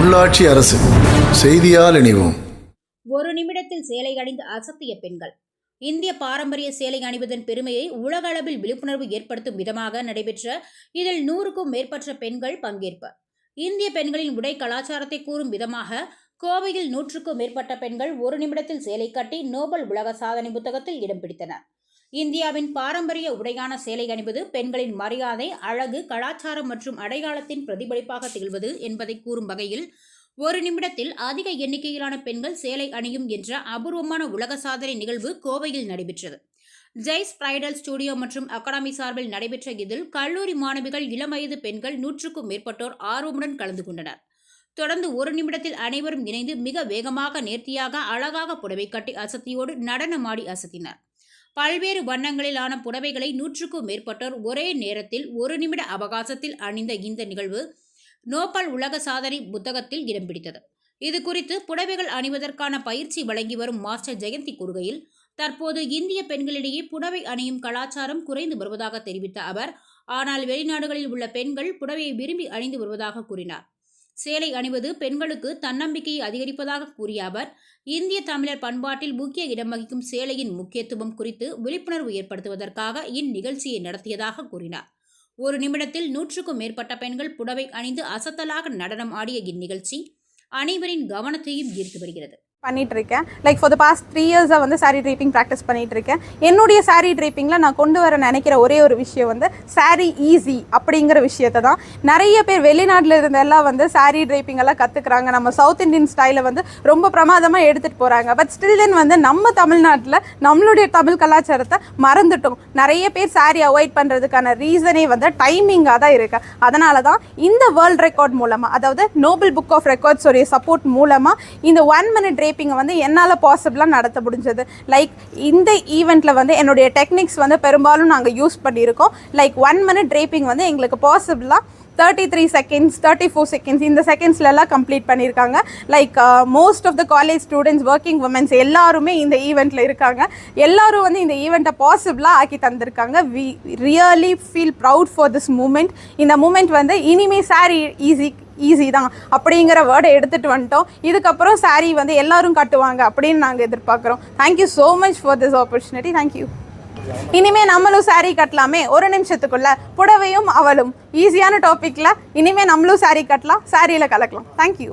உள்ளாட்சி அரசு செய்தியால் இணைவோம். ஒரு நிமிடத்தில் சேலை அணிந்து அசத்திய பெண்கள். இந்திய பாரம்பரிய சேலை அணிவதன் பெருமையை உலக அளவில் விழிப்புணர்வு ஏற்படுத்தும் விதமாக நடைபெற்ற இதில் நூறுக்கும் மேற்பட்ட பெண்கள் பங்கேற்பு. இந்திய பெண்களின் உடை கலாச்சாரத்தை கூறும் விதமாக கோவையில் நூற்றுக்கும் மேற்பட்ட பெண்கள் ஒரு நிமிடத்தில் சேலை கட்டி நோபல் உலக சாதனை புத்தகத்தில் இடம் பிடித்தனர். இந்தியாவின் பாரம்பரிய உடையான சேலை அணிவது பெண்களின் மரியாதை அழகு கலாச்சாரம் மற்றும் அடையாளத்தின் பிரதிபலிப்பாக திகழ்வது என்பதை கூறும் வகையில் ஒரு நிமிடத்தில் அதிக எண்ணிக்கையிலான பெண்கள் சேலை அணியும் என்ற அபூர்வமான உலக சாதனை நிகழ்வு கோவையில் நடைபெற்றது. ஜெய்ஸ் பிரைடல் ஸ்டுடியோ மற்றும் அகாடமி சார்பில் நடைபெற்ற இதில் கல்லூரி மாணவிகள் இளம் வயது பெண்கள் நூற்றுக்கும் மேற்பட்டோர் ஆர்வமுடன் கலந்து கொண்டனர். தொடர்ந்து ஒரு நிமிடத்தில் அனைவரும் இணைந்து மிக வேகமாக நேர்த்தியாக அழகாக புடவை கட்டி அசத்தியோடு நடனமாடி அசத்தினர். பல்வேறு வண்ணங்களிலான புடவைகளை நூற்றுக்கும் மேற்பட்டோர் ஒரே நேரத்தில் ஒரு நிமிட அவகாசத்தில் அணிந்த இந்த நிகழ்வு நோபல் உலக சாதனை புத்தகத்தில் இடம் பிடித்தது. இது குறித்து புடவைகள் அணிவதற்கான பயிற்சி வழங்கி வரும் மாஸ்டர் ஜெயந்தி கூறுகையில் தற்போது இந்திய பெண்களிடையே புடவை அணியும் கலாச்சாரம் குறைந்து வருவதாக தெரிவித்த அவர் ஆனால் வெளிநாடுகளில் உள்ள பெண்கள் புடவையை விரும்பி அணிந்து வருவதாக கூறினார். சேலை அணிவது பெண்களுக்கு தன்னம்பிக்கையை அதிகரிப்பதாக கூறிய அவர் இந்திய தமிழர் பண்பாட்டில் முக்கிய இடம் வகிக்கும் சேலையின் முக்கியத்துவம் குறித்து விழிப்புணர்வு ஏற்படுத்துவதற்காக இந்நிகழ்ச்சியை நடத்தியதாக கூறினார். ஒரு நிமிடத்தில் நூற்றுக்கும் மேற்பட்ட பெண்கள் புடவை அணிந்து அசத்தலாக நடனம் ஆடிய இந்நிகழ்ச்சி அனைவரின் கவனத்தையும் ஈர்த்து வருகிறது. பண்ணிகிட்ருக்கேன் இருக்கேன் like for the past three இயர்ஸாக வந்து சாரீ ட்ரீப்பிங் ப்ராக்டிஸ் பண்ணிகிட்ருக்கேன் இருக்கேன் என்னுடைய சாரீ ட்ரீப்பிங்கில் நான் கொண்டு வர நினைக்கிற ஒரே ஒரு விஷயம் வந்து சாரீ ஈஸி அப்படிங்கிற விஷயத்தை தான். நிறைய பேர் வெளிநாட்டில் இருந்தெல்லாம் வந்து சாரீ ட்ரீப்பிங் எல்லாம் கற்றுக்குறாங்க நம்ம சவுத் இந்தியன் ஸ்டைலை வந்து ரொம்ப பிரமாதமாக எடுத்துகிட்டு போகிறாங்க பட் ஸ்டில் தென் வந்து நம்ம தமிழ்நாட்டில் நம்மளுடைய தமிழ் கலாச்சாரத்தை மறந்துட்டோம். நிறைய பேர் சாரீ அவாய்ட் பண்ணுறதுக்கான ரீசனே வந்து டைமிங்காக தான் இருக்கு. அதனால தான் இந்த வேர்ல்ட் ரெக்கார்ட் மூலமாக அதாவது நோபல் புக் ஆஃப் ரெக்கார்ட்ஸ் உடைய சப்போர்ட் மூலமாக இந்த ஒன் மினிட் ஷேப்பிங்கை வந்து என்னால் பாசிபிளாக நடத்த முடிஞ்சது. லைக் இந்த ஈவெண்ட்டில் வந்து என்னுடைய டெக்னிக்ஸ் வந்து பெரும்பாலும் நாங்கள் யூஸ் பண்ணியிருக்கோம். லைக் ஒன் மினிட் ட்ரேப்பிங் வந்து எங்களுக்கு பாசிபிளாக thirty three seconds thirty four seconds இந்த செகண்ட்ஸ்லலாம் கம்ப்ளீட் பண்ணியிருக்காங்க like most of the college students working womens எல்லாருமே இந்த ஈவெண்ட்டில் இருக்காங்க. எல்லாரும் வந்து இந்த ஈவெண்ட்டை பாசிபிளாக ஆக்கி தந்திருக்காங்க. We really feel proud for this moment இந்த மூமெண்ட் வந்து இனிமே சாரி ஈஸி ஈஸி தான் அப்படிங்கிற வேர்டை எடுத்துகிட்டு வந்துட்டோம். இதுக்கப்புறம் சாரீ வந்து எல்லாரும் கட்டுவாங்க அப்படின்னு நாங்கள் எதிர்பார்க்குறோம். Thank you so much for this opportunity thank you இனிமே நம்மளும் சாரீ கட்டலாமே. ஒரு நிமிஷத்துக்குள்ள புடவையும் அவளும். ஈஸியான டாப்பிக்கில் இனிமே நம்மளும் சாரீ கட்டலாம். சாரியில் கலக்கலாம். தேங்க்யூ